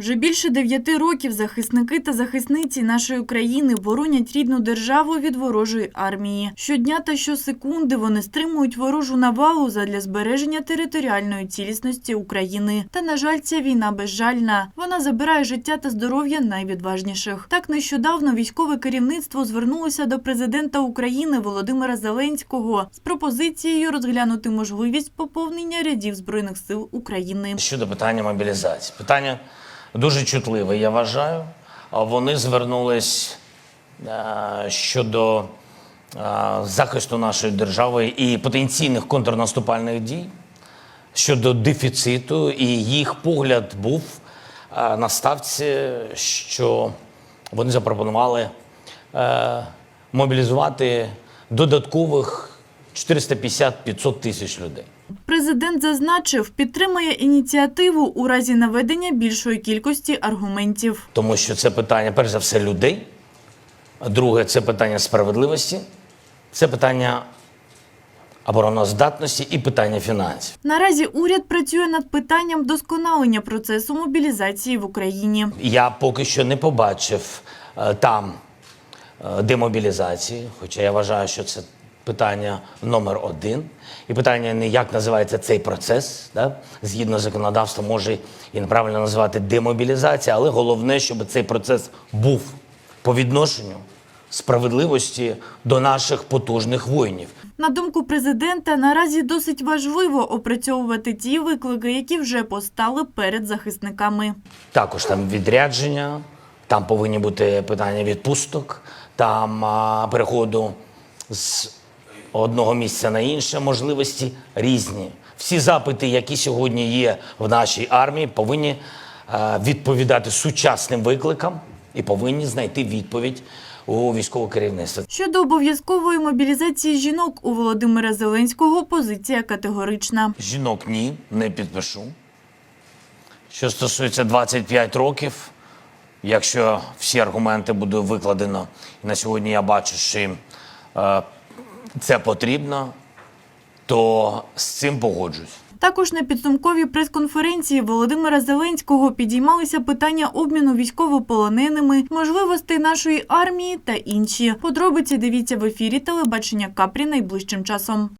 Вже більше дев'яти років захисники та захисниці нашої країни боронять рідну державу від ворожої армії. Щодня та щосекунди вони стримують ворожу навалу задля збереження територіальної цілісності України. Та на жаль, ця війна безжальна. Вона забирає життя та здоров'я найвідважніших. Так нещодавно військове керівництво звернулося до президента України Володимира Зеленського з пропозицією розглянути можливість поповнення рядів збройних сил України. Щодо питання мобілізації. Питання дуже чутливе, я вважаю. Вони звернулись е, щодо е, захисту нашої держави і потенційних контрнаступальних дій, щодо дефіциту, і їх погляд був е, на ставці, що вони запропонували мобілізувати додаткових 450-500 тисяч людей. Президент зазначив, підтримає ініціативу у разі наведення більшої кількості аргументів. Тому що це питання, перш за все, людей. А Друге, це питання справедливості, це питання обороноздатності і питання фінансів. Наразі уряд працює над питанням вдосконалення процесу мобілізації в Україні. Я поки що не побачив е, там е, демобілізації, хоча я вважаю, що це питання номер один. І питання не як називається цей процес. Да? Згідно законодавства, може і неправильно називати демобілізація, але головне, щоб цей процес був по відношенню справедливості до наших потужних воїнів. На думку президента, наразі досить важливо опрацьовувати ті виклики, які вже постали перед захисниками. Також там відрядження, там повинні бути питання відпусток, там а, переходу з одного місця на інше, можливості різні. Всі запити, які сьогодні є в нашій армії, повинні відповідати сучасним викликам і повинні знайти відповідь у військового керівництва. Щодо обов'язкової мобілізації жінок у Володимира Зеленського позиція категорична. Жінок ні, не підпишу. Що стосується 25 років, якщо всі аргументи буде викладено, і на сьогодні я бачу, що їм е, це потрібно, то з цим погоджусь. Також на підсумковій прес-конференції Володимира Зеленського підіймалися питання обміну військовополоненими, можливостей нашої армії та інші. Подробиці дивіться в ефірі телебачення Капрі найближчим часом.